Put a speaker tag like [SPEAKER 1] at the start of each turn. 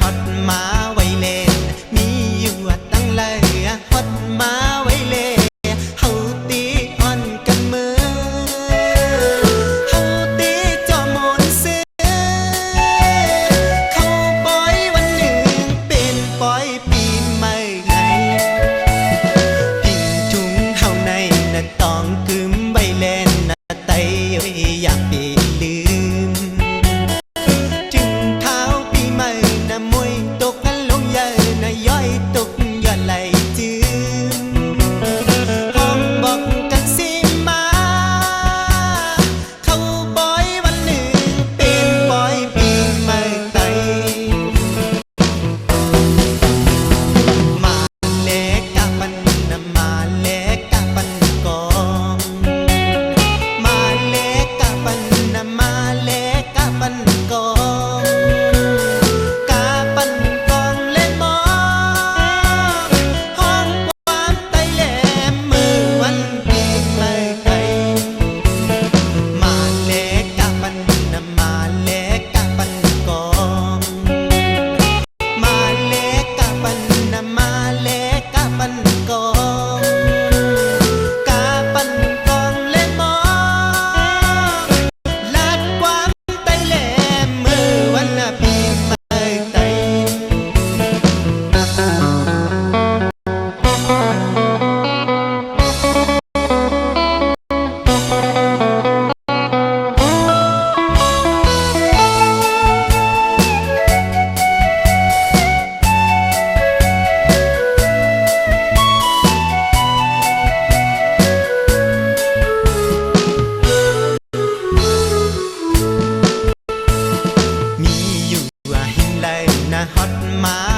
[SPEAKER 1] ฮอตมาไว้เล่นมีอยู่ตั้งเลยฮอตมา my